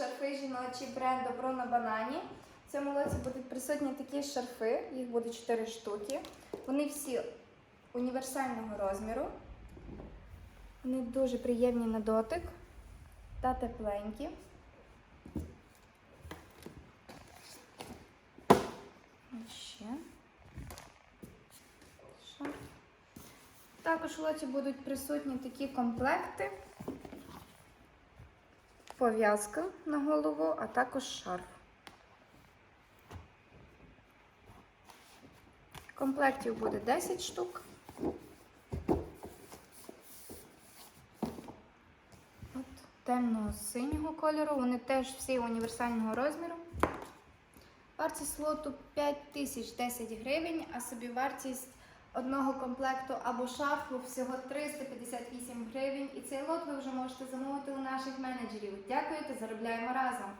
шарфи жіночі бренду Bruno Banani. В цьому лоті будуть присутні такі шарфи, їх буде 4 штуки. Вони всі універсального розміру. Вони дуже приємні на дотик та тепленькі. І Ще. Також в лоті будуть присутні такі комплекти. Пов'язка на голову, а також шарф. Комплектів буде 10 штук. От, темного синього кольору. Вони теж всі універсального розміру. Вартість лоту 5010 гривень, а собі вартість одного комплекту або шарфу всього 358 гривень. І цей лот ви вже можете замовити у наших менеджерів. Дякую та заробляємо разом!